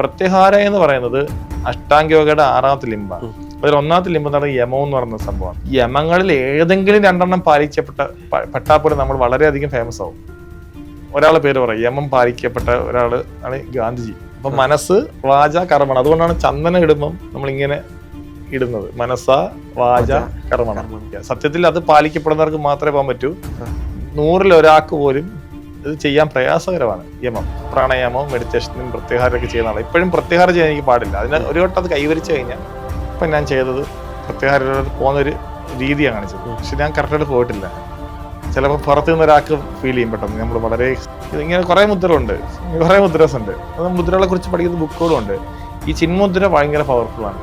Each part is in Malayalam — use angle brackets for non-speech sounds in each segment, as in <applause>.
പ്രത്യാഹാര എന്ന് പറയുന്നത് അഷ്ടാംഗയോഗയുടെ ആറാമത്തെ ലിംബാണ്. അതിൽ ഒന്നാമത്തെ ലിംബം എന്ന് പറയുന്നത് യമം എന്ന് പറയുന്ന സംഭവമാണ്. യമങ്ങളിൽ ഏതെങ്കിലും രണ്ടെണ്ണം പാലിക്കപ്പെട്ട പെട്ടാൽ പോലും നമ്മൾ വളരെയധികം ഫേമസ് ആവും. ഒരാളെ പേര് പറയും യമം പാലിക്കപ്പെട്ട ഒരാൾ ആണ് ഗാന്ധിജി. അപ്പൊ മനസ്സ് വാച കർമ്മണം. അതുകൊണ്ടാണ് ചന്ദനം ഇടുമ്പം നമ്മൾ ഇങ്ങനെ ഇടുന്നത്. മനസ്സ വാച കർമ്മണം. സത്യത്തിൽ അത് പാലിക്കപ്പെടുന്നവർക്ക് മാത്രമേ പോകാൻ പറ്റൂ. നൂറിൽ ഒരാൾക്ക് പോലും ഇത് ചെയ്യാൻ പ്രയാസകരമാണ്. യമം. പ്രാണായാമവും മെഡിറ്റേഷനും പ്രത്യാഹാരമൊക്കെ ചെയ്യുന്നതാണ് ഇപ്പോഴും പ്രത്യാഹാരം ചെയ്യാൻ എനിക്ക് പാടില്ല. അതിന് ഒരു വട്ടം അത് കൈവരിച്ചു കഴിഞ്ഞാൽ ഇപ്പം ഞാൻ ചെയ്തത് പ്രത്യാഹാരം പോകുന്നൊരു രീതിയാണ് കാണിച്ചത്. പക്ഷെ ഞാൻ കറക്റ്റായിട്ട് പോയിട്ടില്ല. ചിലപ്പോൾ പുറത്തു നിന്ന് ഒരാൾക്ക് ഫീൽ ചെയ്യും പെട്ടെന്ന്. നമ്മൾ വളരെ ഇങ്ങനെ കുറേ മുദ്രകളുണ്ട്. കുറേ മുദ്രസ് ഉണ്ട് അത് മുദ്രകളെ കുറിച്ച് പഠിക്കുന്ന ബുക്കുകളും ഉണ്ട് ഈ ചിന്മുദ്ര ഭയങ്കര പവർഫുൾ ആണ്.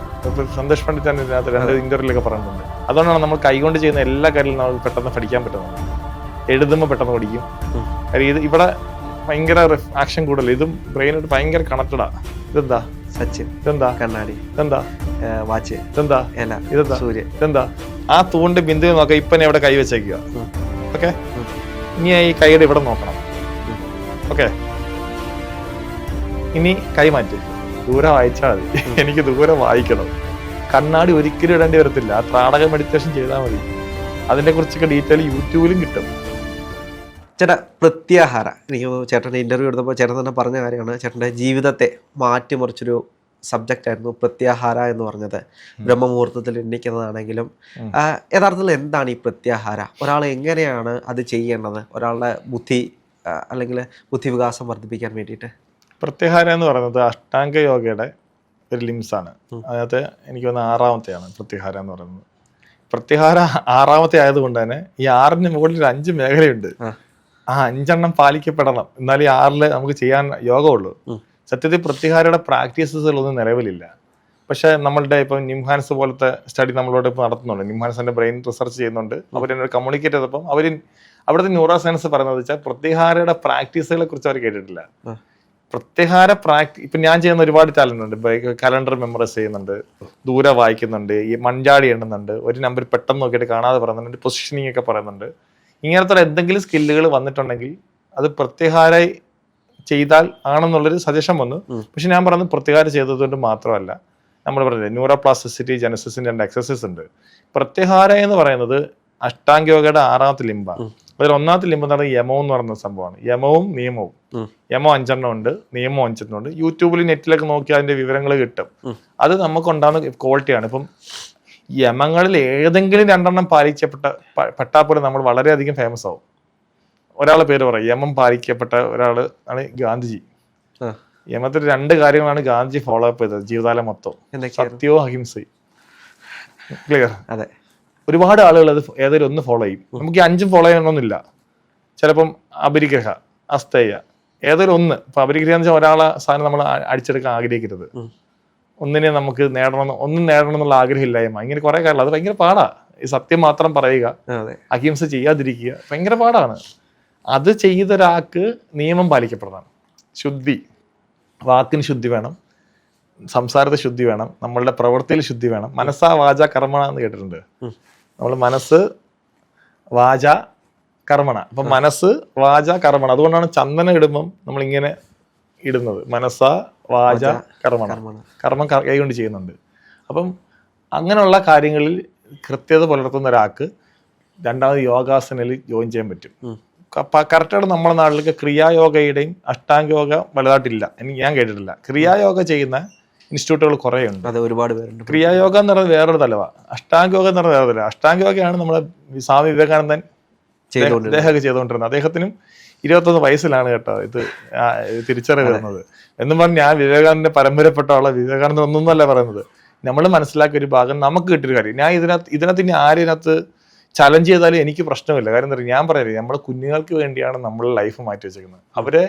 സന്തോഷ് പണ്ഡിറ്റ് തന്നെ ഇതിനകത്ത് രണ്ട് ഇന്റർവ്യൂലൊക്കെ പറഞ്ഞിട്ടുണ്ട്. അതുകൊണ്ടാണ് നമ്മൾ കൈകൊണ്ട് ചെയ്യുന്ന എല്ലാ കാര്യങ്ങളും നമുക്ക് പെട്ടെന്ന് പഠിക്കാൻ പറ്റുന്നത്. എഴുതുമ്പോൾ പെട്ടെന്ന് പഠിക്കും. കാര്യം ഇത് ഇവിടെ ഭയങ്കര ആക്ഷൻ കൂടുതൽ ഇതും ബ്രെയിനായിട്ട് ഭയങ്കര കണക്റ്റഡാ. ഇതെന്താ? സച്ചിൻ. ഇതെന്താ? കണ്ണാടി. ഇതെന്താ? വാച്ച്. ഇതെന്താ? ഇല ഇതെന്താ? സൂര്യ. ഇതെന്താ? ആ തൂണ്ട് ബിന്ദു നോക്കാം ഇപ്പൊ ഞാൻ ഇവിടെ കൈ വെച്ചേക്കുക. ഉം. ഓക്കെ? ഇനി ഈ കൈയുടെ ഇവിടെ നോക്കണം. ഓക്കെ? ഇനി കൈ മാറ്റി. ദൂരെ വായിച്ചാൽ മതി. എനിക്ക് ദൂരെ വായിക്കണം. കണ്ണാടി ഒരിക്കലും ഇടേണ്ടി വരത്തില്ല. ആ ത്രാടക മെഡിറ്റേഷൻ ചെയ്താൽ മതി. അതിനെ കുറിച്ചൊക്കെ ഡീറ്റെയിൽ യൂട്യൂബിലും കിട്ടും. ചേട്ടാ പ്രത്യാഹാര. എനിക്ക് ചേട്ടന്റെ ഇന്റർവ്യൂ എടുത്തപ്പോൾ ചേട്ടൻ തന്നെ പറഞ്ഞ കാര്യമാണ് ചേട്ടന്റെ ജീവിതത്തെ മാറ്റിമറിച്ചൊരു സബ്ജക്റ്റ് ആയിരുന്നു പ്രത്യാഹാര എന്ന് പറഞ്ഞത്. ബ്രഹ്മമുഹൂർത്തത്തിൽ എണ്ണിക്കുന്നതാണെങ്കിലും യഥാർത്ഥത്തിൽ എന്താണ് ഈ പ്രത്യാഹാര? ഒരാൾ എങ്ങനെയാണ് അത് ചെയ്യേണ്ടത്? ഒരാളുടെ ബുദ്ധി അല്ലെങ്കിൽ അല്ലെങ്കിൽ ബുദ്ധിവികാസം വർദ്ധിപ്പിക്കാൻ വേണ്ടിയിട്ട്. പ്രത്യാഹാര എന്ന് പറയുന്നത് അഷ്ടാംഗ യോഗയുടെ ഒരു ലിംസാണ്. അതിനകത്ത് എനിക്ക് വന്ന ആറാമത്തെയാണ് പ്രത്യാഹാര എന്ന് പറയുന്നത്. പ്രത്യാഹാര ആറാമത്തെ ആയതുകൊണ്ട് തന്നെ ഈ ആറിന് മുകളിൽ ഒരു അഞ്ച് മേഖലയുണ്ട്. ആ. അഞ്ചെണ്ണം പാലിക്കപ്പെടണം. എന്നാലേ ഈ ആറിൽ നമുക്ക് ചെയ്യാൻ യോഗമുള്ളൂ. സത്യത്തിൽ പ്രത്യാഹാരയുടെ പ്രാക്ടീസസുകളൊന്നും നിലവിലില്ല. പക്ഷെ നമ്മളുടെ ഇപ്പം നിംഹാൻസ് പോലത്തെ സ്റ്റഡി നമ്മളോട് ഇപ്പോൾ നടത്തുന്നുണ്ട്. നിംഹാൻസിന്റെ ബ്രെയിൻ റിസർച്ച് ചെയ്യുന്നുണ്ട്. അവരെന്നോട് കമ്മ്യൂണിക്കേറ്റ് ചെയ്തപ്പം അവർ അവിടുത്തെ ന്യൂറോ സയൻസ് പറയുന്നത് വെച്ചാൽ പ്രത്യാഹാരയുടെ പ്രാക്ടീസുകളെ കുറിച്ച് അവർ കേട്ടിട്ടില്ല. പ്രത്യേകാര പ്രാക്ടീ ഇപ്പം ഞാൻ ചെയ്യുന്ന ഒരുപാട് ടാലന്റ് ഉണ്ട്. കലണ്ടർ മെമ്മറൈസ് ചെയ്യുന്നുണ്ട്. ദൂരെ വായിക്കുന്നുണ്ട്. ഈ മൺചാടി എണ്ണുന്നുണ്ട്. ഒരു നമ്പർ പെട്ടെന്ന് നോക്കിയിട്ട് കാണാതെ പറയുന്നുണ്ട്. പൊസിഷനിങ് ഒക്കെ പറയുന്നുണ്ട്. ഇങ്ങനത്തെ എന്തെങ്കിലും സ്കില്ലുകൾ വന്നിട്ടുണ്ടെങ്കിൽ അത് പ്രത്യാഹാരായി ചെയ്താൽ ആണെന്നുള്ളൊരു സജഷൻ വന്നു. പക്ഷെ ഞാൻ പറയുന്നത് പ്രത്യാഹാരം ചെയ്തതുകൊണ്ട് മാത്രമല്ല. നമ്മൾ പറഞ്ഞില്ലേ ന്യൂറോപ്ലാസ്റ്റിസിറ്റി ജനസിസിന്റെ രണ്ട് എക്സസൈസ് ഉണ്ട്. പ്രത്യാഹാര എന്ന് പറയുന്നത് അഷ്ടാംഗയോഗയുടെ ആറാമത്തെ ലിംബാണ്. അതിൽ ഒന്നാമത്തെ ലിംബ് എന്ന് പറയുന്നത് യമം എന്ന് പറയുന്ന സംഭവമാണ്. യമവും നിയമവും. യമോ യമം അഞ്ചെണ്ണം ഉണ്ട് നിയമം അഞ്ചെണ്ണം ഉണ്ട്. യൂട്യൂബിൽ നെറ്റിലൊക്കെ നോക്കി അതിന്റെ വിവരങ്ങൾ കിട്ടും. അത് നമുക്ക് ഉണ്ടാകുന്ന ക്വാളിറ്റിയാണ് ഇപ്പം യമങ്ങളിൽ ഏതെങ്കിലും രണ്ടെണ്ണം പാലിക്കപ്പെട്ട പെട്ടാൽ പോലും നമ്മൾ വളരെയധികം ഫേമസ് ആവും. ഒരാളെ പേര് പറയും യമം പാലിക്കപ്പെട്ട ഒരാൾ ആണ് ഗാന്ധിജി. യമത്തിൽ രണ്ട് കാര്യങ്ങളാണ് ഗാന്ധിജി ഫോളോ അപ്പ് ചെയ്തത് ജീവിതകാലം മൊത്തം. സത്യോ സത്യവും അഹിംസയും. ക്ലിയർ അതെ. ഒരുപാട് ആളുകൾ അത് ഏതൊരു ഒന്ന് ഫോളോ ചെയ്യും. നമുക്ക് ഈ അഞ്ചും ഫോളോ ചെയ്യണമെന്നില്ല. ചിലപ്പം അപരിഗ്രഹ അസ്തേയ ഏതൊരു ഒന്ന്. ഇപ്പൊ അപരിഗ്രഹം എന്ന് വെച്ചാൽ ഒരാളെ സാധനം നമ്മൾ അടിച്ചെടുക്കാൻ ആഗ്രഹിക്കരുത്. ഒന്നിനെ നമുക്ക് നേടണം ഒന്നും നേടണം എന്നുള്ള ആഗ്രഹമില്ലായ്മ. ഇങ്ങനെ കുറെ കാര്യങ്ങൾ. അത് ഭയങ്കര പാടാ. ഈ സത്യം മാത്രം പറയുക. അഹിംസ ചെയ്യാതിരിക്കുക. ഭയങ്കര പാടാണ്. അത് ചെയ്ത ഒരാൾക്ക് നിയമം പാലിക്കപ്പെടണം. ശുദ്ധി. വാക്കിന് ശുദ്ധി വേണം. സംസാരത്തെ ശുദ്ധി വേണം. നമ്മളുടെ പ്രവൃത്തിയിൽ ശുദ്ധി വേണം. മനസ്സാ വാച കർമ്മണ എന്ന് കേട്ടിട്ടുണ്ട്. നമ്മൾ മനസ്സ് വാച കർമ്മണ. അപ്പൊ മനസ്സ് വാച കർമ്മണ. അതുകൊണ്ടാണ് ചന്ദനം ഇടുമ്പം നമ്മൾ ഇങ്ങനെ ഇടുന്നത്. മനസ്സാ വാച കർമ്മണ. കർമ്മം കൈകൊണ്ട് ചെയ്യുന്നുണ്ട്. അപ്പം അങ്ങനെയുള്ള കാര്യങ്ങളിൽ കൃത്യത പുലർത്തുന്ന ഒരാൾക്ക് രണ്ടാമത് യോഗാസനയിൽ ജോയിൻ ചെയ്യാൻ പറ്റും. കറക്റ്റായിട്ട് നമ്മുടെ നാട്ടിലേക്ക് ക്രിയായോഗയുടെയും അഷ്ടാംഗ യോഗ വലുതായിട്ടില്ല എനിക്ക് ഞാൻ കേട്ടിട്ടില്ല. ക്രിയായോഗ ചെയ്യുന്ന ഇൻസ്റ്റിറ്റ്യൂട്ടുകൾ കുറേ ഉണ്ട് അതെ ഒരുപാട് പേരുണ്ട്. ക്രിയായോഗ എന്ന് പറയുന്നത് വേറൊരു തലവ. അഷ്ടാംഗ എന്ന് പറയുന്നത് വേറെ തലവ. അഷ്ടാംഗ യോഗയാണ് നമ്മുടെ സ്വാമി വിവേകാനന്ദൻ അദ്ദേഹമൊക്കെ ചെയ്തുകൊണ്ടിരുന്നത്. അദ്ദേഹത്തിനും ഇരുപത്തൊന്ന് വയസ്സിലാണ് കേട്ടോ ഇത് തിരിച്ചറിവ് വരുന്നത്. എന്നും പറഞ്ഞ് ഞാൻ വിവേകാനന്ദന്റെ പരമ്പരപ്പെട്ട ആളെ വിവേകാനന്ദൻ ഒന്നൊന്നല്ല പറയുന്നത്. നമ്മൾ മനസ്സിലാക്കിയ ഒരു ഭാഗം നമുക്ക് കിട്ടിയൊരു കാര്യം. ഞാൻ ഇതിനകത്ത് ഇതിനകത്ത് ഇനി ആരിനകത്ത് ചലഞ്ച് ചെയ്താലും എനിക്ക് പ്രശ്നമില്ല. കാര്യം എന്താ ഞാൻ പറയില്ല നമ്മുടെ കുഞ്ഞുങ്ങൾക്ക് വേണ്ടിയാണ് നമ്മൾ ലൈഫ് മാറ്റി വെച്ചിരിക്കുന്നത് അവരെ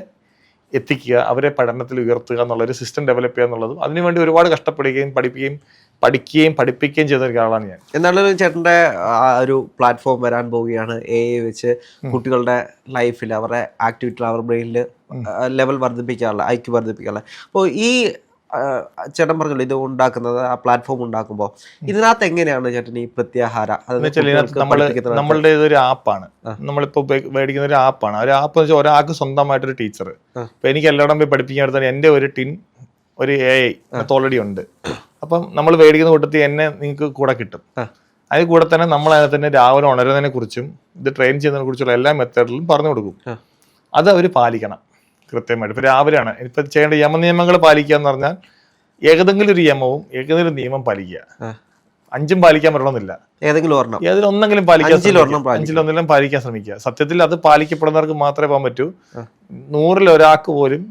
എത്തിക്കുക അവരെ പഠനത്തിൽ ഉയർത്തുക എന്നുള്ള ഒരു സിസ്റ്റം ഡെവലപ്പ് ചെയ്യുക എന്നുള്ളതും അതിനുവേണ്ടി ഒരുപാട് കഷ്ടപ്പെടുകയും പഠിപ്പിക്കുകയും പഠിക്കുകയും പഠിപ്പിക്കുകയും ചെയ്ത ഒരാളാണ് ഞാൻ. എന്നാലും ചേട്ടന്റെ ആ ഒരു പ്ലാറ്റ്ഫോം വരാൻ പോവുകയാണ്. എ വെച്ച് കുട്ടികളുടെ ലൈഫിൽ അവരുടെ ആക്ടിവിറ്റി അവരുടെ ബ്രെയിനിൽ ലെവൽ വർദ്ധിപ്പിക്കാനുള്ള ഐക്യു വർദ്ധിപ്പിക്കാനുള്ള. അപ്പോൾ ഈ ചേട്ടൻ പറഞ്ഞല്ലോ ഇത് ഉണ്ടാക്കുന്നത് ആ പ്ലാറ്റ്ഫോം ഉണ്ടാക്കുമ്പോൾ ഇതിനകത്ത് എങ്ങനെയാണ് ചേട്ടൻ ഈ പ്രത്യാഹാര? നമ്മളുടെ ഇതൊരു ആപ്പാണ്. നമ്മളിപ്പോ മേടിക്കുന്ന ഒരു ആപ്പാണ്. ഒരു ആപ്പ് എന്ന് വെച്ചാൽ ഒരാൾക്ക് സ്വന്തമായിട്ടൊരു ടീച്ചർ ആ. എനിക്ക് എല്ലായിടം പോയി പഠിപ്പിക്കാൻ എടുത്താൽ എന്റെ ഒരു ടിൻ ഒരു എ ഐ ഓൾറെഡി ഉണ്ട്. അപ്പം നമ്മൾ മേടിക്കുന്ന കൂട്ടത്തിൽ എന്നെ നിങ്ങൾക്ക് കൂടെ കിട്ടും. അതിൽ കൂടെ തന്നെ നമ്മൾ അതിനെ തന്നെ രാവിലെ ഉണരുന്നതിനെ കുറിച്ചും ഇത് ട്രെയിൻ ചെയ്യുന്നതിനെ കുറിച്ചുള്ള എല്ലാ മെത്തേഡിലും പറഞ്ഞു കൊടുക്കും. അത് അവർ പാലിക്കണം കൃത്യമായിട്ട്. ഇപ്പൊ രാവിലെയാണ്. ഇപ്പൊ ചെയ്യേണ്ട യമ യമനിയമങ്ങൾ പാലിക്കുക എന്ന് പറഞ്ഞാൽ ഏതെങ്കിലും ഒരു യമവും ഏതെങ്കിലും ഒരു നിയമം പാലിക്കുക. അഞ്ചും പാലിക്കാൻ പറ്റണമെന്നില്ല ഏതെങ്കിലും ഒരെണ്ണം. ഏതിലൊന്നെങ്കിലും പാലിക്കാൻ. അഞ്ചിലൊന്നെങ്കിലും പാലിക്കാൻ ശ്രമിക്കുക. സത്യത്തിൽ അത് പാലിക്കപ്പെടുന്നവർക്ക് മാത്രമേ പോകാൻ പറ്റൂ. നൂറിൽ ഒരാൾക്ക് പോലും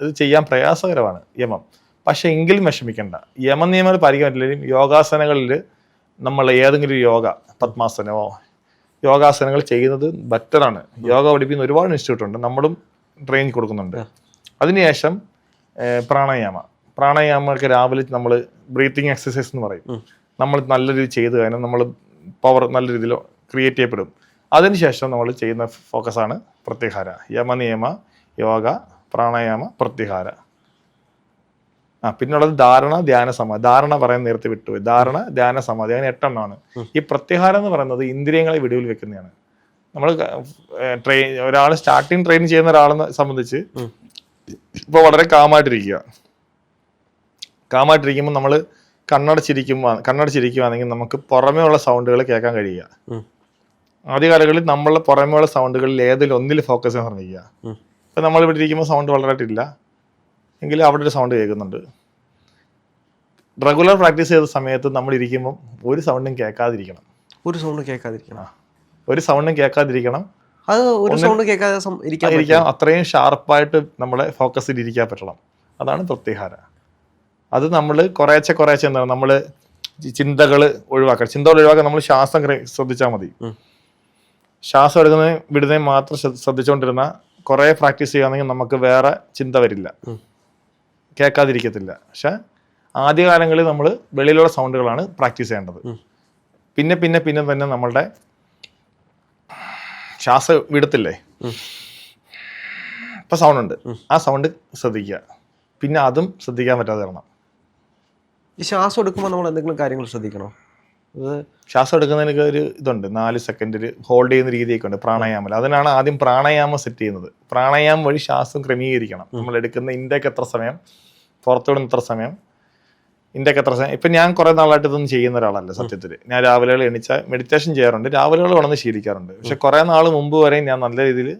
ഇത് ചെയ്യാൻ പ്രയാസകരമാണ് യമം. പക്ഷെ എങ്കിലും വിഷമിക്കേണ്ട. യമ നിയമങ്ങൾ പാലിക്കാൻ പറ്റില്ലെങ്കിലും യോഗാസനങ്ങളിൽ നമ്മൾ ഏതെങ്കിലും യോഗ പത്മാസനമോ യോഗാസനങ്ങൾ ചെയ്യുന്നത് ബെറ്ററാണ് യോഗ പഠിപ്പിക്കുന്ന ഒരുപാട് ഇൻസ്റ്റിറ്റ്യൂട്ട് ഉണ്ട് നമ്മളും ട്രെയിനിങ് കൊടുക്കുന്നുണ്ട്. അതിനുശേഷം പ്രാണായാമ. പ്രാണായാമൊക്കെ രാവിലെ നമ്മൾ ബ്രീത്തിങ് എക്സസൈസ് എന്ന് പറയും. നമ്മൾ നല്ല രീതിയിൽ ചെയ്ത് കഴിഞ്ഞാൽ നമ്മൾ പവർ നല്ല രീതിയിൽ ക്രിയേറ്റ് ചെയ്യപ്പെടും. അതിനുശേഷം നമ്മൾ ചെയ്യുന്ന ഫോക്കസാണ് പ്രത്യാഹാര. യമനിയമ യോഗ പ്രാണായാമ പ്രത്യാഹാര. ആ പിന്നുള്ളത് ധാരണ ധ്യാന സമാധി. ധാരണ പറയാൻ നേരത്തെ വിട്ടുപോയി ധാരണ ധ്യാന സമാധി. അങ്ങനെ എട്ടെണ്ണമാണ്. ഈ പ്രത്യാഹാരം എന്ന് പറയുന്നത് ഇന്ദ്രിയങ്ങളെ വിടുവിൽ വെക്കുന്നതാണ്. നമ്മൾ ട്രെയിൻ ഒരാൾ സ്റ്റാർട്ടിങ് ട്രെയിൻ ചെയ്യുന്ന ഒരാളെ സംബന്ധിച്ച് ഇപ്പൊ ഇപ്പോൾ വളരെ കാമായിട്ടിരിക്കുക. കാമായിട്ടിരിക്കുമ്പോൾ നമ്മൾ കണ്ണടച്ചിരിക്കുമ്പോൾ കണ്ണടച്ചിരിക്കുകയാണെങ്കിൽ നമുക്ക് പുറമേ ഉള്ള സൗണ്ടുകൾ കേൾക്കാൻ കഴിയുക. ആദ്യ കാലങ്ങളിൽ നമ്മളുടെ പുറമേ ഉള്ള സൗണ്ടുകളിൽ ഏതിൽ ഒന്നിൽ ഫോക്കസ് ചെയ്യാൻ ശ്രമിക്കുക. ഇപ്പൊ നമ്മൾ ഇവിടെ ഇരിക്കുമ്പോൾ സൗണ്ട് വളരെയായിട്ടില്ല എങ്കിലും അവിടെ ഒരു സൗണ്ട് കേൾക്കുന്നുണ്ട്. റെഗുലർ പ്രാക്ടീസ് ചെയ്ത സമയത്ത് നമ്മൾ ഇരിക്കുമ്പോൾ ഒരു സൗണ്ടും കേൾക്കാതിരിക്കണം. ഒരു സൗണ്ട് കേൾക്കാതിരിക്കണം. ഒരു സൗണ്ടും കേൾക്കാതിരിക്കണം. അത് ഒരു സൗണ്ട് കേൾക്കാതെ അത്രയും ഷാർപ്പായിട്ട് നമ്മളെ ഫോക്കസിൽ ഇരിക്കാൻ പറ്റണം. അതാണ് പ്രത്യാഹാര അത് നമ്മൾ കുറേശ്ശെ കുറേശ്ശെ എന്താണ് നമ്മൾ ചിന്തകൾ ഒഴിവാക്കണം ചിന്തകൾ ഒഴിവാക്കാൻ നമ്മൾ ശ്വാസം ശ്രദ്ധിച്ചാൽ മതി. ശ്വാസം എടുക്കുന്നതും വിടുന്നതിന് മാത്രം ശ്രദ്ധിച്ചുകൊണ്ടിരുന്ന കുറേ പ്രാക്ടീസ് ചെയ്യുകയാണെങ്കിൽ നമുക്ക് വേറെ ചിന്ത വരില്ല. കേൾക്കാതിരിക്കത്തില്ല. പക്ഷെ ആദ്യകാലങ്ങളിൽ നമ്മൾ വെളിയിലുള്ള സൗണ്ടുകളാണ് പ്രാക്ടീസ് ചെയ്യേണ്ടത്. പിന്നെ പിന്നെ പിന്നെ തന്നെ നമ്മളുടെ ശ്വാസ വിടത്തില്ലേ? ഇപ്പം സൗണ്ട് ഉണ്ട് ആ സൗണ്ട് ശ്രദ്ധിക്കുക. പിന്നെ അതും ശ്രദ്ധിക്കാൻ പറ്റാതെ വരണം. ഈ ശ്വാസം എടുക്കുമ്പോൾ നമ്മൾ എന്തെങ്കിലും കാര്യങ്ങൾ ശ്രദ്ധിക്കണോ? അത് ശ്വാസം എടുക്കുന്നതിനൊക്കെ ഒരു ഇതുണ്ട്. നാല് സെക്കൻഡിൽ ഹോൾഡ് ചെയ്യുന്ന രീതിയൊക്കെ ഉണ്ട്. പ്രാണായാമം. അതിനാണ് ആദ്യം പ്രാണായാമം സെറ്റ് ചെയ്യുന്നത്. പ്രാണായാമം വഴി ശ്വാസം ക്രമീകരിക്കണം. നമ്മൾ എടുക്കുന്ന ഇൻടേക്ക് എത്ര സമയം? പുറത്തുവിടുന്ന എത്ര സമയം? ഇൻടേക്ക് എത്ര സമയം? ഇപ്പം ഞാൻ കുറേ നാളായിട്ട് ഇതൊന്നും ചെയ്യുന്ന ഒരാളല്ല സത്യത്തിൽ ഞാൻ രാവിലെ എണീച്ച മെഡിറ്റേഷൻ ചെയ്യാറുണ്ട്. രാവിലെ ഉണർന്ന് ശീലിക്കാറുണ്ട്. പക്ഷെ കുറേ നാൾ മുമ്പ് വരെ ഞാൻ നല്ല രീതിയിൽ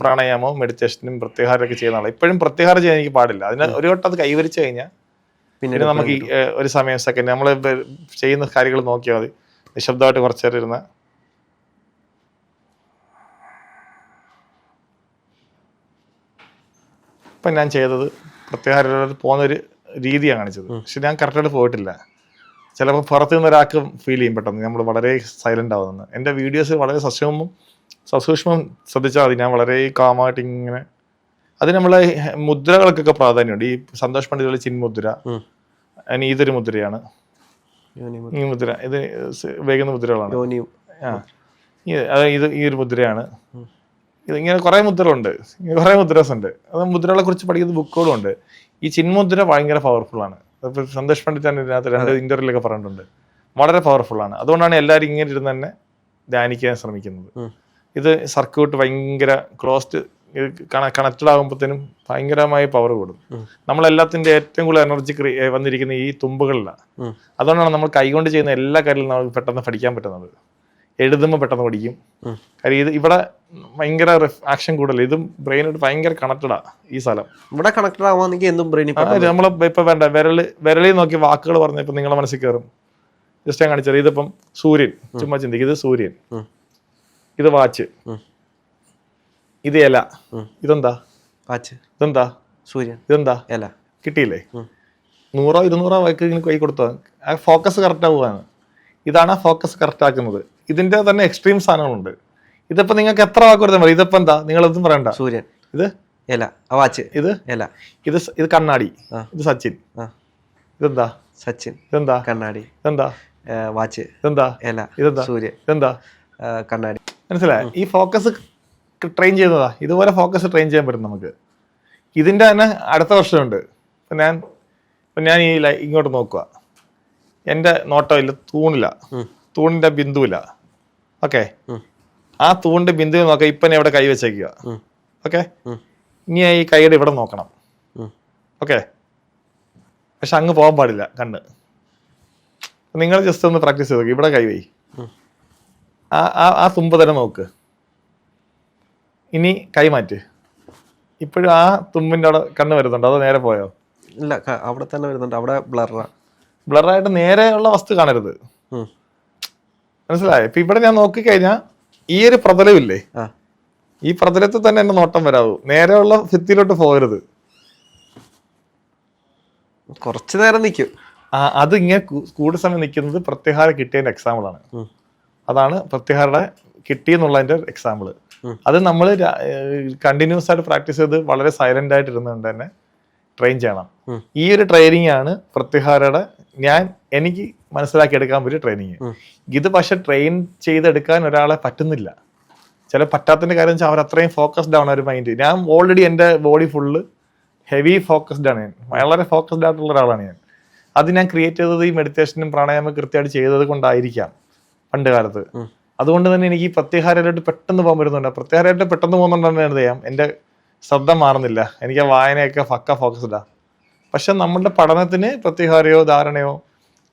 പ്രാണായാമവും മെഡിറ്റേഷനും പ്രത്യാഹാരമൊക്കെ ചെയ്യുന്ന ആളാണ് ഇപ്പോഴും പ്രത്യാഹാരം ചെയ്യാൻ എനിക്ക് പാടില്ല. അതിന് ഒരു വട്ടം അത് കൈവരിച്ചു കഴിഞ്ഞാൽ പിന്നെ നമുക്ക് ഒരു സമയം സെക്കൻഡ് നമ്മൾ ചെയ്യുന്ന കാര്യങ്ങൾ നോക്കിയാൽ മതി. നിശബ്ദമായിട്ട് കുറച്ചു നേരം ഇരുന്ന്. ഇപ്പം ഞാൻ ചെയ്തത് പ്രത്യേകം പോകുന്നൊരു രീതിയാണ് കാണിച്ചത്. പക്ഷെ ഞാൻ കറക്റ്റായിട്ട് പോയിട്ടില്ല. ചിലപ്പോൾ പുറത്തു നിന്ന് ഒരാൾക്ക് ഫീൽ ചെയ്യും പെട്ടെന്ന്. നമ്മൾ വളരെ സൈലന്റ് ആവുന്നത്. എന്റെ വീഡിയോസ് വളരെ സസൂക്ഷ്മം സസൂക്ഷ്മം ശ്രദ്ധിച്ചാൽ മതി. ഞാൻ വളരെ കാമായിട്ട് ഇങ്ങനെ അത് നമ്മളെ മുദ്രകൾക്കൊക്കെ പ്രാധാന്യമുണ്ട്. ഈ സന്തോഷ് പണ്ഡിതുള്ള ചിന്മുദ്ര. അതിന് ഇതൊരു മുദ്രയാണ്. ഈ മുദ്ര ഇത് വേഗുന്ന മുദ്രകളാണ്. ഇത് ഈ ഒരു മുദ്രയാണ്. ഇത് ഇങ്ങനെ കുറേ മുദ്രകളുണ്ട്. ഇങ്ങനെ കുറേ മുദ്രാസ് ഉണ്ട് അത് മുദ്രകളെ കുറിച്ച് പഠിക്കുന്ന ബുക്കുകളും ഉണ്ട്. ഈ ചിന്മുദ്ര ഭയങ്കര പവർഫുൾ ആണ്. സന്തോഷ് പണ്ഡിറ്റ് തന്നെ ഇതിനകത്ത് രണ്ട് ഇന്റർവ്യൂലൊക്കെ പറഞ്ഞിട്ടുണ്ട്. വളരെ പവർഫുൾ ആണ്. അതുകൊണ്ടാണ് എല്ലാവരും ഇങ്ങനെ ഇരുന്ന് തന്നെ ധ്യാനിക്കാൻ ശ്രമിക്കുന്നത്. ഇത് സർക്യൂട്ട് ഭയങ്കര ക്ലോസ്ഡ് കണക്റ്റഡ് ആകുമ്പോഴത്തേനും ഭയങ്കരമായ പവർ കൂടും. നമ്മളെല്ലാത്തിന്റെ ഏറ്റവും കൂടുതൽ എനർജി വന്നിരിക്കുന്ന ഈ തുമ്പുകളിലാണ്. അതുകൊണ്ടാണ് നമ്മൾ കൈകൊണ്ട് ചെയ്യുന്ന എല്ലാ കാര്യങ്ങളും നമുക്ക് പെട്ടെന്ന് പഠിക്കാൻ പറ്റുന്നത്. എഴുതുമ്പോൾ പെട്ടെന്ന് പഠിക്കും. കാര്യം ഇത് ഇവിടെ ഭയങ്കര ആക്ഷൻ കൂടുതൽ ഇതും ബ്രെയിനായിട്ട് ഭയങ്കര കണക്റ്റഡാ ഈ സ്ഥലം. ഇവിടെ കണക്റ്റഡ് ആവാന്നെങ്കിൽ എന്തും ബ്രെയിനിൽ നമ്മൾ ഇപ്പൊ വേണ്ട. വിരൽ വിരലിൽ നോക്കി വാക്കുകൾ പറഞ്ഞ ഇപ്പൊ നിങ്ങളെ മനസ്സിൽ കയറും ജസ്റ്റ് ഞാൻ കാണിച്ചത് ഇതിപ്പം സൂര്യൻ. ചുമ്മാ ചിന്തിക്കും. ഇത് സൂര്യൻ. ഇത് വാച്ച്. ഇത് ഇല. ഇതെന്താ? വാച്ച് ഇതെന്താ? സൂര്യൻ. ഇതെന്താ? ഇല. കിട്ടിയില്ലേ. നൂറോ ഇരുന്നൂറോ വൈക്ക് ഇങ്ങനെ കൈ കൊടുത്തോ. ആ ഫോക്കസ് കറക്റ്റ് ആവുകയാണ്. ഇതാണ് ആ ഫോക്കസ് കറക്റ്റ് ആക്കുന്നത്. ഇതിന്റെ തന്നെ എക്സ്ട്രീം സാധനങ്ങളുണ്ട്. ഇതിപ്പോ നിങ്ങൾക്ക് എത്ര വാക്ക് കൊടുത്താൽ മതി? ഇതിപ്പോ എന്താ? നിങ്ങൾ ഇതും പറയണ്ട. സൂര്യൻ. ഇത്? ഇല. ആ വാച്ച്. ഇത്? ഇല. ഇത് ഇത് കണ്ണാടി. ഇത് സച്ചിൻ. ഇതെന്താ? സച്ചിൻ. ഇതെന്താ? കണ്ണാടി. ഇതെന്താ? വാച്ച്. ഇതെന്താ? ഇല. ഇതെന്താ? സൂര്യൻ. ഇതെന്താ? കണ്ണാടി. മനസ്സിലായി? ഈ ഫോക്കസ് ട്രെയിൻ ചെയ്തതാ. ഇതുപോലെ ഫോക്കസ് ട്രെയിൻ ചെയ്യാൻ പറ്റും നമുക്ക്. ഇതിന്റെ തന്നെ അടുത്ത വർഷമുണ്ട് ഇപ്പം ഞാൻ ഇപ്പം ഞാൻ ഈ ഇങ്ങോട്ട് നോക്കുക എന്റെ നോട്ടമില്ല തൂണില്ല തൂണിന്റെ തൂണിന്റെ ബിന്ദുവില്ല ഓക്കെ. ആ തൂണിന്റെ ബിന്ദു നോക്കുക ഇപ്പം എവിടെ കൈ വെച്ചേക്കുക. ഓക്കെ? ഇനി ഈ കൈയുടെ ഇവിടെ നോക്കണം. ഓക്കെ? പക്ഷെ അങ്ങ് പോകാൻ പാടില്ല കണ്ണ്. നിങ്ങൾ ജസ്റ്റ് ഒന്ന് പ്രാക്ടീസ് ചെയ്ത് നോക്കി. ഇവിടെ കൈവയി ആ ആ ആ തുമ്പ് തന്നെ നോക്ക്. ഇനി കൈമാറ്റ് ഇപ്പോഴും ആ തുമ്പിന്റെ അവിടെ കണ്ണ് വരുന്നുണ്ടോ. അതോ നേരെ പോയോ? ഇല്ല ക- അവിടെ തന്നെ വരുന്നുണ്ട്. അവിടെ ബ്ലറാ ബ്ലറായിട്ട് നേരെ ഉള്ള വസ്തു കാണരുത്. മനസ്സിലായോ? ഇപ്പൊ ഇവിടെ ഞാൻ നോക്കിക്കഴിഞ്ഞാൽ ഈ ഒരു പ്രതലമില്ലേ? ആ. ഈ പ്രതലത്തിൽ തന്നെ എന്റെ നോട്ടം വരാവൂ. ഉള്ള ഭിത്തിയിലോട്ട് പോകരുത്. കുറച്ച് നേരം നിൽക്കും ആ അത് ഇങ്ങനെ കൂ- കൂടുതൽ സമയം നിൽക്കുന്നത് പ്രത്യാഹാരം കിട്ടിയതിന്റെ എക്സാമ്പിൾ ആണ്. ഉം. അതാണ് എന്നുള്ളതിന്റെ എക്സാമ്പിൾ അത് നമ്മൾ കണ്ടിന്യൂസ് ആയിട്ട് പ്രാക്ടീസ് ചെയ്ത് വളരെ സൈലന്റ് ആയിട്ട് ഇരുന്നുകൊണ്ട് തന്നെ ട്രെയിൻ ചെയ്യണം. ഈ ഒരു ട്രെയിനിങ് ആണ് പ്രത്യഹാരയുടെ ഞാൻ എനിക്ക് മനസ്സിലാക്കി എടുക്കാൻ പറ്റിയ ട്രെയിനിങ്. ഇത് പക്ഷെ ട്രെയിൻ ചെയ്തെടുക്കാൻ ഒരാളെ പറ്റുന്നില്ല. ചില പറ്റാത്തതിന്റെ കാര്യം വെച്ചാൽ അവർ അത്രയും ഫോക്കസ്ഡ് ആണ് ഒരു മൈൻഡ് ഞാൻ ഓൾറെഡി എന്റെ ബോഡി ഫുള്ള് ഹെവി ഫോക്കസ്ഡ് ആണ് ഞാൻ. വളരെ ഫോക്കസ്ഡ് ആയിട്ടുള്ള ഒരാളാണ് ഞാൻ. അത് ഞാൻ ക്രിയേറ്റ് ചെയ്തത് ഈ മെഡിറ്റേഷനും പ്രാണായാമം കൃത്യമായിട്ട് ചെയ്തത് കൊണ്ടായിരിക്കാം പണ്ട് കാലത്ത്. അതുകൊണ്ട് തന്നെ എനിക്ക് ഈ പ്രത്യാഹാരമായിട്ട് പെട്ടെന്ന് പോകാൻ പറ്റുന്നുണ്ട്. പ്രത്യാഹാരമായിട്ട് പെട്ടെന്ന് പോകുന്നുണ്ടെന്ന് എന്ത് ചെയ്യാം എന്റെ ശ്രദ്ധ മാറുന്നില്ല. എനിക്ക് ആ വായനയൊക്കെ ഫക്ക ഫോക്കസ്ഡാ പക്ഷെ നമ്മുടെ പഠനത്തിന് പ്രത്യാഹാരയോ ധാരണയോ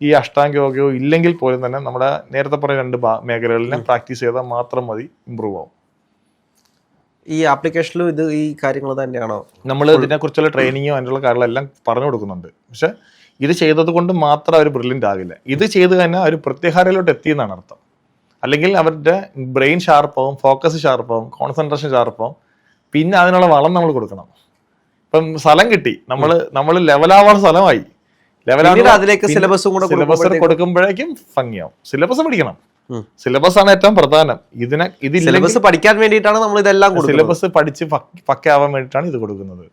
ഈ അഷ്ടാംഗയോഗയോ ഇല്ലെങ്കിൽ പോലും തന്നെ നമ്മുടെ നേരത്തെ പറഞ്ഞ രണ്ട് മേഖലകളിലും പ്രാക്ടീസ് ചെയ്താൽ മാത്രം മതി ഇമ്പ്രൂവ് ആവും. ഈ ആപ്ലിക്കേഷനിലും ഇത് ഈ കാര്യങ്ങൾ തന്നെയാണോ? നമ്മൾ ഇതിനെക്കുറിച്ചുള്ള ട്രെയിനിങ്ങോ അതിനുള്ള കാര്യങ്ങളെല്ലാം പറഞ്ഞു കൊടുക്കുന്നുണ്ട്. പക്ഷെ ഇത് ചെയ്തത് കൊണ്ട് മാത്രം അവർ ബ്രില്യന്റ് ആകില്ല. ഇത് ചെയ്ത് തന്നെ അവർ പ്രത്യാഹാരയിലോട്ട് എത്തിയെന്നാണ് അർത്ഥം. അല്ലെങ്കിൽ അവരുടെ ബ്രെയിൻ ഷാർപ്പാവും ഫോക്കസ് ഷാർപ്പാവും കോൺസെൻട്രേഷൻ ഷാർപ്പാവും. പിന്നെ അതിനുള്ള വളം നമ്മൾ കൊടുക്കണം. ഇപ്പം സ്ഥലം കിട്ടി. നമ്മൾ നമ്മൾ ലെവലാവാൻ സ്ഥലമായി. അതിലേക്ക് സിലബസും കൂടെ സിലബസ് കൊടുക്കുമ്പോഴേക്കും ഭംഗിയാവും. സിലബസ് പഠിക്കണം. സിലബസ് ആണ് ഏറ്റവും പ്രധാനം. ഇതിനെ ഇത് സിലബസ് പഠിക്കാൻ വേണ്ടിയിട്ടാണ് നമ്മൾ ഇതെല്ലാം സിലബസ് പഠിച്ച് പക്ക- പക്കയാവാൻ വേണ്ടിയിട്ടാണ് ഇത് കൊടുക്കുന്നത്.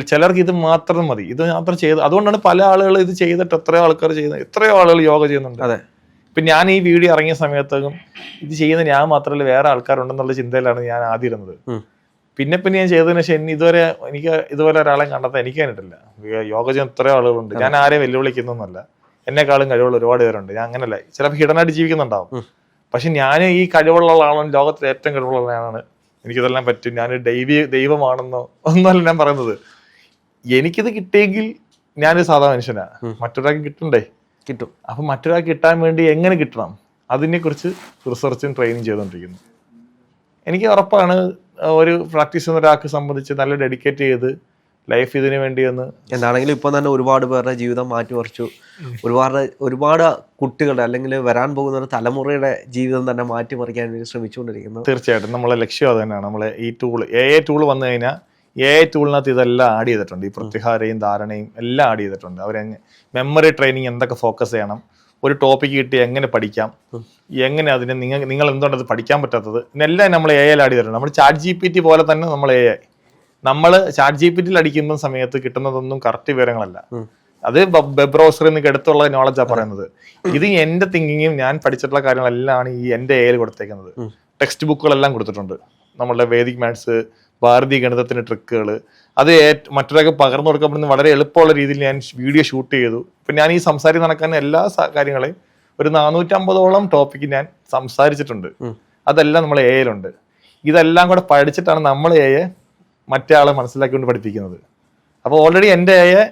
ചിലർക്ക് ഇത് മാത്രം മതി. ഇത് മാത്രം ചെയ്ത് അതുകൊണ്ടാണ് പല ആളുകൾ ഇത് ചെയ്തിട്ട് എത്രയോ ആൾക്കാർ ചെയ്യുന്നത്. എത്രയോ ആളുകൾ യോഗ ചെയ്യുന്നുണ്ട്. അതെ. ഇപ്പൊ ഞാൻ ഈ വീഡിയോ ഇറങ്ങിയ സമയത്തും ഇത് ചെയ്യുന്ന ഞാൻ മാത്രമല്ല വേറെ ആൾക്കാരുണ്ടെന്നുള്ള ചിന്തയിലാണ് ഞാൻ ആദ്യം ഇരുന്നത്. പിന്നെ പിന്നെ ഞാൻ ചെയ്തതിന് ശേഷം എന്നെ ഇതുവരെ എനിക്ക് ഇതുപോലെ ഒരാളെ കണ്ടെത്താൻ എനിക്ക് കണ്ടിട്ടില്ല യോഗ ചെയ്യുന്ന എത്രയോ ആളുകളുണ്ട്. ഞാൻ ആരെയും വെല്ലുവിളിക്കുന്നൊന്നുമല്ല. എന്നെക്കാളും കഴിവുള്ള ഒരുപാട് പേരുണ്ട്. ഞാൻ അങ്ങനല്ല. ചിലപ്പോൾ ഹിഡനായിട്ട് ജീവിക്കുന്നുണ്ടാവും. പക്ഷെ ഞാൻ ഈ കഴിവുള്ള ആളാണ് ലോകത്തിലെ ഏറ്റവും കഴിവുള്ള ആളാണ് എനിക്കിതെല്ലാം പറ്റും. ഞാൻ ദൈവീ ദൈവമാണെന്നോ ഒന്നല്ല ഞാൻ പറയുന്നത്. എനിക്കിത് കിട്ടിയെങ്കിൽ ഞാനൊരു സാധാ മനുഷ്യനാണ്. മറ്റൊരാൾക്ക് കിട്ടണ്ടേ? കിട്ടും. അപ്പൊ മറ്റൊരാൾക്ക് കിട്ടാൻ വേണ്ടി എങ്ങനെ കിട്ടണം? അതിനെക്കുറിച്ച് റിസർച്ചും ട്രെയിനിങ് ചെയ്തുകൊണ്ടിരിക്കുന്നു എനിക്ക് ഉറപ്പാണ് ഒരു പ്രാക്ടീസ് ചെയ്യുന്ന ഒരാൾക്ക് സംബന്ധിച്ച് നല്ല ഡെഡിക്കേറ്റ് ചെയ്ത് ലൈഫ് ഇതിനു വേണ്ടി ഒന്ന് എന്താണെങ്കിലും ഇപ്പം തന്നെ ഒരുപാട് പേരുടെ ജീവിതം മാറ്റി മാറ്റിമറിച്ചു ഒരുപാട് ഒരുപാട് കുട്ടികളുടെ അല്ലെങ്കിൽ വരാൻ പോകുന്ന ഒരു തലമുറയുടെ ജീവിതം തന്നെ മാറ്റി മറിക്കാൻ വേണ്ടി ശ്രമിച്ചുകൊണ്ടിരിക്കുന്നു. തീർച്ചയായിട്ടും. നമ്മളെ ലക്ഷ്യം അത് തന്നെയാണ്. നമ്മളെ ഈ ടൂൾ എ എ ടൂൾ വന്നു കഴിഞ്ഞാൽ എ ഐ ടൂളിനകത്ത് ഇതെല്ലാം ആഡ് ചെയ്തിട്ടുണ്ട്. ഈ പ്രത്യാഹാരയും ധാരണയും എല്ലാം ആഡ് ചെയ്തിട്ടുണ്ട്. അവർ മെമ്മറി ട്രെയിനിങ് എന്തൊക്കെ ഫോക്കസ് ചെയ്യണം ഒരു ടോപ്പിക്ക് കിട്ടി എങ്ങനെ പഠിക്കാം എങ്ങനെ അതിന് നിങ്ങൾ നിങ്ങൾ എന്തുകൊണ്ട് അത് പഠിക്കാൻ പറ്റാത്തത് എല്ലാം നമ്മൾ എ ഐയിൽ ആഡ് ചെയ്തിട്ടുണ്ട്. നമ്മൾ ചാറ്റ് ജി പി ടി പോലെ തന്നെ നമ്മൾ എ ഐ നമ്മൾ ചാറ്റ് ജി പി ടിയിൽ അടിക്കുന്ന സമയത്ത് കിട്ടുന്നതൊന്നും കറക്റ്റ് വിവരങ്ങളല്ല. അത് വെബ് ബ്രൗസറിൽ നിന്ന് എടുത്തുള്ള നോളജാണ് പറയുന്നത്. ഇത് എന്റെ തിങ്കിങ്ങും ഞാൻ പഠിച്ചിട്ടുള്ള കാര്യങ്ങളെല്ലാം ഈ എന്റെ എയിൽ കൊടുത്തേക്കുന്നത്. ടെക്സ്റ്റ് ബുക്കുകളെല്ലാം കൊടുത്തിട്ടുണ്ട്. നമ്മളുടെ വേദിക് മാത്സ് ഭാരതീയ ഗണിതത്തിന്റെ ട്രിക്കുകൾ അത് മറ്റൊരാൾക്ക് പകർന്നു കൊടുക്കപ്പെടുന്ന വളരെ എളുപ്പമുള്ള രീതിയിൽ ഞാൻ വീഡിയോ ഷൂട്ട് ചെയ്തു. ഇപ്പൊ ഞാൻ ഈ സംസാരിച്ച് നടക്കുന്ന എല്ലാ കാര്യങ്ങളെയും ഒരു നാനൂറ്റമ്പതോളം ടോപ്പിക്ക് ഞാൻ സംസാരിച്ചിട്ടുണ്ട്. അതെല്ലാം നമ്മൾ എ ഐയിലുണ്ട് ഇതെല്ലാം കൂടെ പഠിച്ചിട്ടാണ് നമ്മൾ എ ഐ മറ്റേ ആളെ മനസ്സിലാക്കിക്കൊണ്ട് പഠിപ്പിക്കുന്നത്. അപ്പോൾ ഓൾറെഡി എന്റെ എ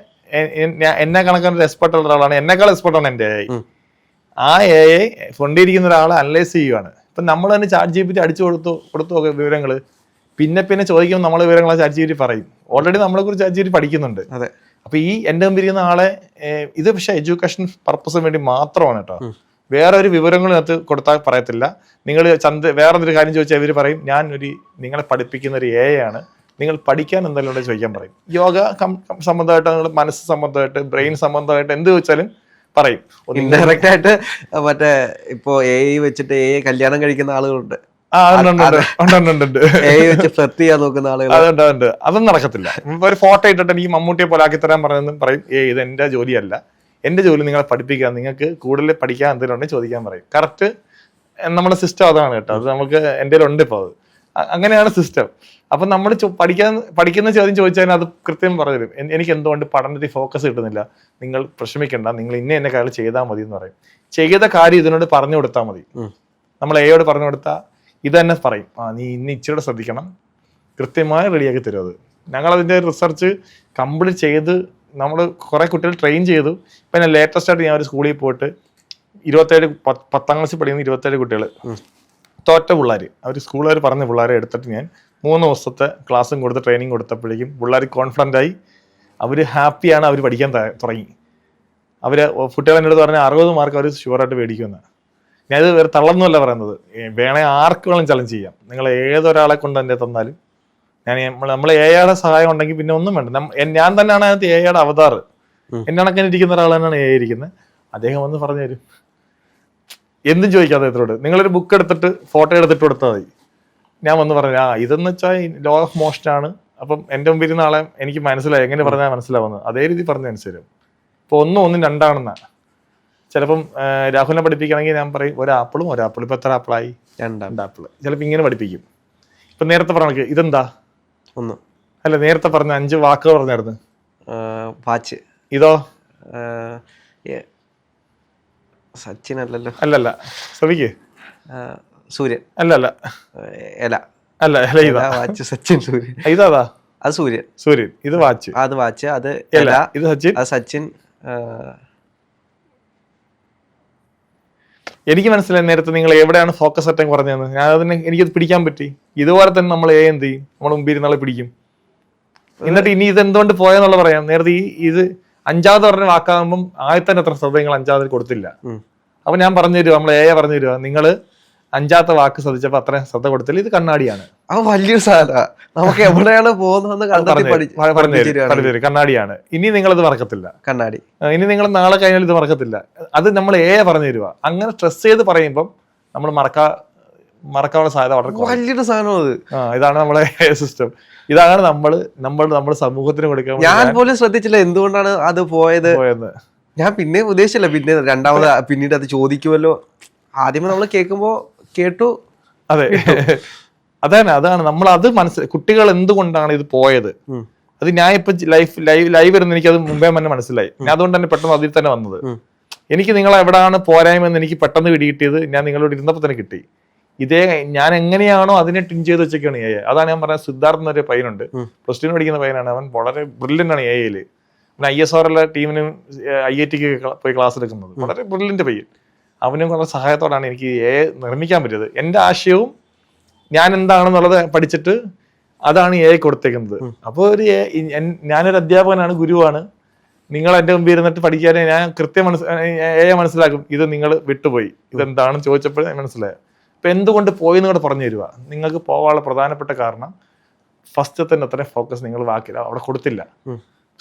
എന്നെ കണക്കാൻ എക്സ്പെർട്ട് ഉള്ള ഒരാളാണ്. എന്നെക്കാൾ എക്സ്പെർട്ടാണ് എന്റെ എ. ആ എ ഐ ഫ്രണ്ടിരിക്കുന്ന ഒരാളെ അനലൈസ് ചെയ്യുവാണ്. ഇപ്പം നമ്മൾ തന്നെ ചാറ്റ് ജി പി ടി അടിച്ചു കൊടുത്തു കൊടുത്തു വിവരങ്ങൾ പിന്നെ പിന്നെ ചോദിക്കുമ്പോൾ നമ്മളെ വിവരങ്ങൾ ചാറ്റ് ജി പറയും. ഓൾറെഡി നമ്മളെ കുറിച്ച് ചാറ്റ് ജി പഠിക്കുന്നുണ്ട്. അതെ. അപ്പൊ ഈ എന്റെ മുമ്പിൽ ഇരിക്കുന്ന ആളെ ഇത് പക്ഷേ എഡ്യൂക്കേഷൻ പർപ്പസിന് വേണ്ടി മാത്രമാണ് കേട്ടോ. വേറെ ഒരു വിവരങ്ങളിനകത്ത് കൊടുത്താൽ പറയത്തില്ല. നിങ്ങൾ ചന്ത വേറെ എന്തൊരു കാര്യം ചോദിച്ചാൽ ഇവർ പറയും ഞാൻ ഒരു നിങ്ങളെ പഠിപ്പിക്കുന്ന ഒരു എ ആണ്. നിങ്ങൾ പഠിക്കാൻ എന്തെങ്കിലും ഉണ്ടെങ്കിൽ ചോദിക്കാൻ പറയും. യോഗ സംബന്ധമായിട്ട് നിങ്ങൾ മനസ്സ് സംബന്ധമായിട്ട് ബ്രെയിൻ സംബന്ധമായിട്ട് എന്ത് ചോദിച്ചാലും പറയും. ഇൻഡയറക്റ്റ് ആയിട്ട് മറ്റേ ഇപ്പോ എ വെച്ചിട്ട് എ കല്യാണം കഴിക്കുന്ന ആളുകളുണ്ട്. ഫ്ലർട്ട് ചെയ്യാൻ നോക്കുന്ന ആളുകൾ അതുണ്ട് അതുണ്ട്. അതൊന്നും നടക്കത്തില്ല. ഒരു ഫോട്ടോ ഇട്ടിട്ട് എനിക്ക് മമ്മൂട്ടിയെ പോലെ ആക്കി തരാൻ പറയുന്നതും പറയും ഏ ഇത് എന്റെ ജോലിയല്ല. എന്റെ ജോലി നിങ്ങളെ പഠിപ്പിക്കാൻ നിങ്ങൾക്ക് കൂടുതൽ പഠിക്കാൻ എന്തെങ്കിലും ഉണ്ടെങ്കിൽ ചോദിക്കാൻ പറയും. കറക്റ്റ് നമ്മുടെ സിസ്റ്റം അതാണ് കേട്ടോ. അത് നമുക്ക് എന്റെ ഉണ്ട് ഇപ്പോൾ അത് അങ്ങനെയാണ് സിസ്റ്റം അപ്പൊ നമ്മൾ പഠിക്കാൻ പഠിക്കുന്ന ചോദ്യം ചോദിച്ചാൽ അത് കൃത്യം പറഞ്ഞു എനിക്ക് എന്തുകൊണ്ട് പഠനത്തിൽ ഫോക്കസ് കിട്ടുന്നില്ല? നിങ്ങൾ വിഷമിക്കണ്ട. നിങ്ങൾ ഇന്ന എന്നെ കാര്യം ചെയ്താൽ മതി എന്ന് പറയും. ചെയ്ത കാര്യം ഇതിനോട് പറഞ്ഞു കൊടുത്താൽ മതി നമ്മൾ എയോട് പറഞ്ഞു കൊടുത്താൽ ഇത് തന്നെ പറയും. ആ നീ ഇന്ന് ഇച്ചിരി ശ്രദ്ധിക്കണം. കൃത്യമായി റെഡിയാക്കി തരും അത്. ഞങ്ങൾ റിസർച്ച് കംപ്ലീറ്റ് ചെയ്ത് നമ്മൾ കുറേ കുട്ടികൾ ട്രെയിൻ ചെയ്തു. പിന്നെ ഞാൻ ലേറ്റസ്റ്റ് ആയിട്ട് ഞാൻ ഒരു സ്കൂളിൽ പോയിട്ട് ഇരുപത്തേഴ് പത്ത് പത്താം ക്ലാസ്സിൽ പഠിക്കുന്ന ഇരുപത്തേഴ് കുട്ടികൾ തോറ്റ പിള്ളേർ അവർ സ്കൂളുകാർ പറഞ്ഞ പിള്ളേരെ എടുത്തിട്ട് ഞാൻ മൂന്ന് ദിവസത്തെ ക്ലാസ്സും കൊടുത്ത് ട്രെയിനിങ് കൊടുത്തപ്പോഴേക്കും പിള്ളേർ കോൺഫിഡന്റ് ആയി. അവർ ഹാപ്പിയാണ് അവർ പഠിക്കാൻ തുടങ്ങി. അവർ കുട്ടികൾ പറഞ്ഞാൽ പറഞ്ഞ അറുപത് മാർക്ക് അവർ ഷുവറായിട്ട് മേടിക്കുമെന്ന്. ഞാനിത് വേറെ തള്ളൊന്നുമല്ല പറയുന്നത്. വേണേ ആർക്ക് വേണം ചലഞ്ച് ചെയ്യാം. നിങ്ങൾ ഏതൊരാളെ കൊണ്ട് എന്നെ തന്നാലും ഞാൻ നമ്മൾ നമ്മൾ എയുടെ സഹായം ഉണ്ടെങ്കിൽ പിന്നെ ഒന്നും വേണ്ട. ഞാൻ തന്നെയാണ് അതിനകത്ത് എയുടെ അവതാർ. എന്നെ കണക്കിന് ഇരിക്കുന്ന ഒരാൾ തന്നെയാണ് എ ഇരിക്കുന്നത് അദ്ദേഹം വന്ന് പറഞ്ഞു തരും. എന്തും ചോദിക്കാം അദ്ദേഹത്തിനോട് നിങ്ങളൊരു ബുക്ക് എടുത്തിട്ട് ഫോട്ടോ എടുത്തിട്ട് കൊടുത്താൽ മതി. ഞാൻ വന്ന് പറഞ്ഞു ആ ഇതെന്ന് വെച്ചാൽ ലോ ഓഫ് മോഷൻ ആണ്. അപ്പം എന്റെ മുമ്പിൽ നാളെ ആളെ എനിക്ക് മനസ്സിലായി. എങ്ങനെ പറഞ്ഞാൽ മനസ്സിലാവുന്നത്? അതേ രീതി പറഞ്ഞ അനുസരിച്ച് ഇപ്പൊ ഒന്നും ഒന്നും രണ്ടാണെന്നാ. ചിലപ്പം രാഹുലിനെ പഠിപ്പിക്കണമെങ്കിൽ ഞാൻ പറയും ഒരു ആപ്പിളും ഒരു ആപ്പിൾ ഇപ്പൊ എത്ര ആപ്പിളായി? രണ്ടാം ആപ്പിൾ ചിലപ്പോൾ ഇങ്ങനെ പഠിപ്പിക്കും. ഇപ്പൊ നേരത്തെ പറഞ്ഞു ഇതെന്താ? ഒന്ന്. അല്ല നേരത്തെ പറഞ്ഞ അഞ്ച് വാക്കുകൾ പറഞ്ഞായിരുന്നു. വാച്ച്. ഇതോ? സച്ചിൻ അല്ലല്ലോ അല്ലല്ല ശ്രമിക്ക്. സൂര്യൻ. അല്ലല്ല. ഇല അല്ല ഇല ഇതാ. വാച്ച് സച്ചിൻ സൂര്യൻ. ഇതാതാ അത് സൂര്യൻ. സൂര്യൻ. ഇത് വാച്ച്. അത് വാച്ച്. അത് ഇല എല. ഇത് സച്ചിൻ. അത് സച്ചിൻ ആ, എനിക്ക് മനസ്സിലായി നേരത്തെ നിങ്ങൾ എവിടെയാണ് ഫോക്കസ് അറ്റം കുറഞ്ഞതെന്ന് ഞാൻ അതിന് എനിക്കത് പിടിക്കാൻ പറ്റി. ഇതുപോലെ തന്നെ നമ്മൾ ഏ എന്ത് ചെയ്യും? നമ്മൾ മുമ്പിൽ ഇരുന്നാളെ പിടിക്കും. എന്നിട്ട് ഇനി ഇത് എന്തുകൊണ്ട് പോയെന്നുള്ള പറയാം. നേരത്തെ ഈ ഇത് അഞ്ചാമത് പറഞ്ഞ വാക്കാകുമ്പം ആദ്യത്തെ അത്ര ശ്രദ്ധ നിങ്ങൾ അഞ്ചാമത് കൊടുത്തില്ല. അപ്പൊ ഞാൻ പറഞ്ഞു തരുവാ നമ്മൾ ഏ പറഞ്ഞു തരുവാ നിങ്ങൾ അഞ്ചാമത്തെ വാക്ക് ശ്രദ്ധിച്ചപ്പോൾ അത്രയും ശ്രദ്ധ കൊടുത്തില്ല. ഇത് കണ്ണാടിയാണ്. ആ വലിയൊരു സാധന നമുക്ക് എവിടെയാണ് പോകുന്നതെന്ന് കണ്ടെത്തി തരും. കണ്ണാടിയാണ്. ഇനി നിങ്ങൾ ഇത് മറക്കത്തില്ല. കണ്ണാടി. ഇനി നിങ്ങൾ നാളെ കഴിഞ്ഞാൽ ഇത് മറക്കത്തില്ല. അത് നമ്മൾ ഏ പറഞ്ഞു തരുക അങ്ങനെ സ്ട്രെസ് ചെയ്ത് പറയുമ്പം നമ്മൾ മറക്കാ മറക്കാനുള്ള സാധ്യത വളരെ. വലിയൊരു സാധനം അത്. ആ ഇതാണ് നമ്മളെ <laughs> സിസ്റ്റം ഇതാണ് നമ്മൾ നമ്മൾ നമ്മുടെ സമൂഹത്തിന് കൊടുക്കുക ഞാൻ പോലും ശ്രദ്ധിച്ചില്ല എന്തുകൊണ്ടാണ് അത് പോയത്. പോയെന്ന് ഞാൻ പിന്നെ ഉദ്ദേശിച്ചില്ല. പിന്നെ രണ്ടാമത് പിന്നീട് അത് ചോദിക്കുമല്ലോ ആദ്യമേ നമ്മൾ കേൾക്കുമ്പോ കേട്ടു അതെ. <laughs> അതാണ് അതാണ്. നമ്മൾ അത് മനസ്സിൽ കുട്ടികൾ എന്തുകൊണ്ടാണ് ഇത് പോയത്? അത് ഞാൻ ഇപ്പൊ ലൈഫ് ലൈവ് ലൈവ് ഇരുന്ന് എനിക്ക് അത് മുമ്പേ തന്നെ മനസ്സിലായി. ഞാൻ അതുകൊണ്ട് തന്നെ പെട്ടെന്ന് അതിൽ തന്നെ വന്നത്. എനിക്ക് നിങ്ങൾ എവിടെയാണ് പോരായ്മ എനിക്ക് പെട്ടെന്ന് പിടികിട്ടിയത് ഞാൻ നിങ്ങളോട് ഇരുന്നപ്പോൾ തന്നെ കിട്ടി. ഇതേ ഞാൻ എങ്ങനെയാണോ അതിനെ ടിൻ ചെയ്ത് വെച്ചൊക്കെയാണ് എ അതാണ് ഞാൻ പറഞ്ഞ സിദ്ധാർത്ഥ് എന്നൊരു പയ്യനുണ്ട്. പ്ലസ് ടുവിന് പഠിക്കുന്ന പയ്യനാണ്. അവൻ വളരെ ബ്രില്യന്റ് ആണ് എ പിന്നെ ഐ എസ് ആർ എല്ലാ ടീമിനും ഐ ഐ ടിക്ക് പോയി ക്ലാസ് എടുക്കുന്നത്. വളരെ ബ്രില്യന്റ് പയ്യൻ. അവനും കുറെ സഹായത്തോടാണ് എനിക്ക് എ നിർമ്മിക്കാൻ പറ്റിയത്. എന്റെ ആശയവും ഞാൻ എന്താണെന്നുള്ളത് പഠിച്ചിട്ട് അതാണ് എ കൊടുത്തേക്കുന്നത്. അപ്പോൾ ഒരു ഞാനൊരു അധ്യാപകനാണ് ഗുരുവാണ്. നിങ്ങൾ എന്റെ മുമ്പിൽ ഇരുന്നിട്ട് പഠിക്കാൻ ഞാൻ കൃത്യം മനസ്സ് എ മനസ്സിലാക്കും ഇത് നിങ്ങൾ വിട്ടുപോയി. ഇതെന്താണെന്ന് ചോദിച്ചപ്പോൾ ഞാൻ മനസ്സിലായത് അപ്പൊ എന്തുകൊണ്ട് പോയി എന്ന് കൂടെ പറഞ്ഞു തരുക നിങ്ങൾക്ക് പോകാനുള്ള പ്രധാനപ്പെട്ട കാരണം ഫസ്റ്റ് തന്നെ അത്രയും ഫോക്കസ് നിങ്ങൾ വാക്കില്ല അവിടെ കൊടുത്തില്ല.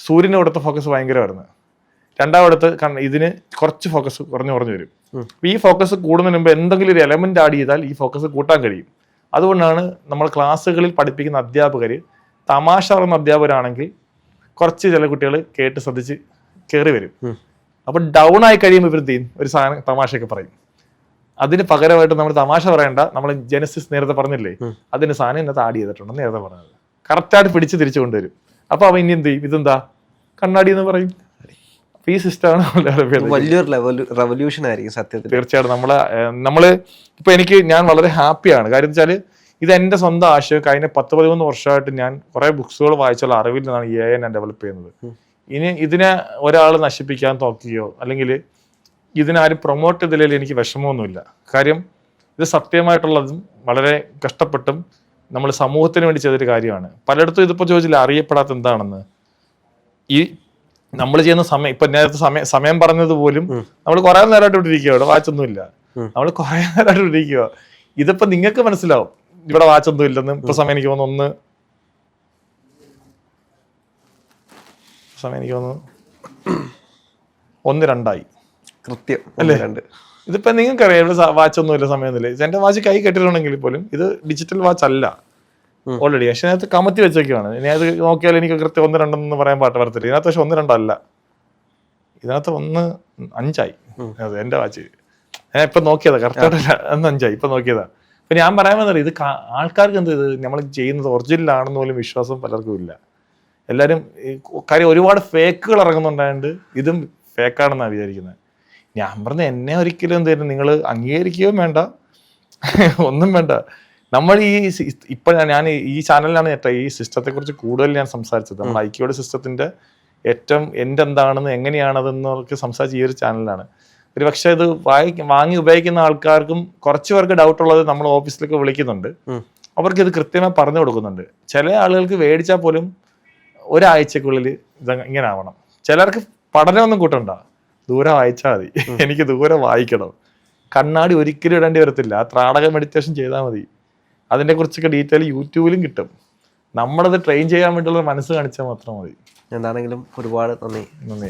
സൂര്യനെ കൊടുത്ത ഫോക്കസ് ഭയങ്കരമായിരുന്നു. രണ്ടാമടുത്ത് ഇതിന് കുറച്ച് ഫോക്കസ് കുറഞ്ഞു കുറഞ്ഞു വരും. ഈ ഫോക്കസ് കൂടുന്നതിന് മുമ്പ് എന്തെങ്കിലും ഒരു എലമെന്റ് ആഡ് ചെയ്താൽ ഈ ഫോക്കസ് കൂട്ടാൻ കഴിയും. അതുകൊണ്ടാണ് നമ്മൾ ക്ലാസ്സുകളിൽ പഠിപ്പിക്കുന്ന അധ്യാപകർ തമാശ പറയുന്ന അധ്യാപകരാണെങ്കിൽ കുറച്ച് ചില കുട്ടികൾ കേട്ട് ശ്രദ്ധിച്ച് കയറി വരും. അപ്പൊ ഡൗൺ ആയി കഴിയുമ്പോൾ ഇവർ ചെയ്യും? ഒരു സാധനം തമാശയൊക്കെ പറയും. അതിന് പകരമായിട്ട് നമ്മൾ തമാശ പറയണ്ട. നമ്മൾ ജനസിസ് നേരത്തെ പറഞ്ഞില്ലേ. അതിന് സാധനം ഇന്നത്തെ ആഡ് ചെയ്തിട്ടുണ്ടെന്ന് നേരത്തെ പറഞ്ഞത്. കറക്റ്റായിട്ട് പിടിച്ച് തിരിച്ചു കൊണ്ടുവരും. അപ്പൊ അവൻ ഇനി എന്ത് ചെയ്യും? ഇതെന്താ? കണ്ണാടി എന്ന് പറയും. ഈ സിസ്റ്റമാണ് വലിയൊരു റെവല്യൂഷൻ ആയിരിക്കും സത്യത്തിൽ. തീർച്ചയായിട്ടും നമ്മൾ നമ്മൾ ഇപ്പൊ എനിക്ക് ഞാൻ വളരെ ഹാപ്പിയാണ് കാര്യം വെച്ചാൽ ഇത് എന്റെ സ്വന്തം ആശയം. കഴിഞ്ഞ പത്ത് പതിമൂന്ന് വർഷമായിട്ട് ഞാൻ കുറെ ബുക്സുകൾ വായിച്ചുള്ള അറിവിൽ നിന്നാണ് എ ഐ ഞാൻ ഡെവലപ്പ് ചെയ്യുന്നത്. ഇനി ഇതിനെ ഒരാൾ നശിപ്പിക്കാൻ നോക്കുകയോ അല്ലെങ്കിൽ ഇതിനാരും പ്രൊമോട്ട് ചെയ്തില്ലെങ്കിൽ എനിക്ക് വിഷമമൊന്നുമില്ല. കാര്യം ഇത് സത്യമായിട്ടുള്ളതും വളരെ കഷ്ടപ്പെട്ടും നമ്മൾ സമൂഹത്തിന് വേണ്ടി ചെയ്തൊരു കാര്യമാണ്. പലയിടത്തും ഇതിപ്പോൾ ചോദിച്ചില്ല അറിയപ്പെടാത്ത എന്താണെന്ന്? ഈ നമ്മൾ ചെയ്യുന്ന സമയം ഇപ്പൊ നേരത്തെ സമയം സമയം പറഞ്ഞത് പോലും നമ്മൾ കുറെ നേരമായിട്ട് ഇവിടെ ഇരിക്കുക ഇവിടെ വാച്ചൊന്നും ഇല്ല നമ്മൾ കുറെ നേരമായിട്ട് ഇവിടെ ഇരിക്കുക ഇതിപ്പോ നിങ്ങൾക്ക് മനസ്സിലാവും ഇവിടെ വാച്ചൊന്നും ഇല്ലെന്ന് ഇപ്പൊ സമയം എനിക്ക് തോന്നുന്നു ഒന്ന്. സമയം എനിക്ക് തോന്നുന്നു ഒന്ന് രണ്ടായി. കൃത്യം അല്ലേ? രണ്ട്. ഇതിപ്പോ നിങ്ങൾക്കറിയാം ഇവിടെ വാച്ചൊന്നും ഇല്ല സമയമൊന്നുമില്ല. എന്റെ വാച്ച് കൈ കെട്ടിട്ടുണ്ടെങ്കിൽ പോലും ഇത് ഡിജിറ്റൽ വാച്ച് അല്ല. ഓൾറെഡി പക്ഷെ അതിനകത്ത് കമത്തി വെച്ചൊക്കെയാണ് ഇനി അത് നോക്കിയാൽ എനിക്ക് കൃത്യം ഒന്ന് രണ്ടെന്ന് പറയാൻ പാട്ട് വരത്തില്ല. ഇതിനകത്ത് പക്ഷെ ഒന്ന് രണ്ടല്ല. ഇതിനകത്ത് ഒന്ന് അഞ്ചായി. അത് എന്റെ വാച്ച്. ഞാൻ ഇപ്പൊ നോക്കിയതാ. കറക്റ്റായിട്ടല്ല അന്ന് അഞ്ചായി. ഇപ്പൊ നോക്കിയതാ. അപ്പൊ ഞാൻ പറയാൻ വന്നത് ഇത് ആൾക്കാർക്ക് എന്ത് ഇത്? നമ്മൾ ചെയ്യുന്നത് ഒറിജിനൽ ആണെന്ന് പോലും വിശ്വാസം പലർക്കും ഇല്ല. എല്ലാരും ഈ കാര്യം ഒരുപാട് ഫേക്കുകൾ ഇറങ്ങുന്നുണ്ടായത് ഇതും ഫേക്കാണെന്നാണ് വിചാരിക്കുന്നത് ഞാൻ പറഞ്ഞ എന്നെ ഒരിക്കലും എന്തായാലും നിങ്ങൾ അംഗീകരിക്കുകയും വേണ്ട. ഒന്നും വേണ്ട. നമ്മൾ ഈ ഇപ്പൊ ഞാൻ- ഈ ചാനലിലാണ് ഏറ്റവും ഈ സിസ്റ്റത്തെ കുറിച്ച് കൂടുതൽ ഞാൻ സംസാരിച്ചത്. നമ്മൾ ഐക്യോട് സിസ്റ്റത്തിന്റെ ഏറ്റവും എന്റെ എന്താണെന്ന് എങ്ങനെയാണതെന്നൊക്കെ സംസാരിച്ച ഈ ഒരു ചാനലിലാണ്. ഒരു പക്ഷെ ഇത് വായി വാങ്ങി ഉപയോഗിക്കുന്ന ആൾക്കാർക്കും കുറച്ച് പേർക്ക് ഡൗട്ട് ഉള്ളത് നമ്മൾ ഓഫീസിലേക്ക് വിളിക്കുന്നുണ്ട്. അവർക്ക് ഇത് കൃത്യമായി പറഞ്ഞു കൊടുക്കുന്നുണ്ട്. ചില ആളുകൾക്ക് മേടിച്ചാൽ പോലും ഒരാഴ്ചക്കുള്ളിൽ ഇത് ഇങ്ങനെ ആവണം ചിലർക്ക് പഠനമൊന്നും കൂട്ടണ്ട. ദൂരെ വായിച്ചാൽ മതി. എനിക്ക് ദൂരെ വായിക്കണം. കണ്ണാടി ഒരിക്കലും ഇടേണ്ടി വരത്തില്ല. ആ ത്രാടക മെഡിറ്റേഷൻ ചെയ്താൽ മതി. അതിനെ കുറിച്ചൊക്കെ ഡീറ്റെയിൽ യൂട്യൂബിലും കിട്ടും. നമ്മളത് ട്രെയിൻ ചെയ്യാൻ വേണ്ടിയുള്ള മനസ്സ് കാണിച്ചാൽ മാത്രം മതി. എന്താണെങ്കിലും ഒരുപാട് നന്ദി. നന്ദി.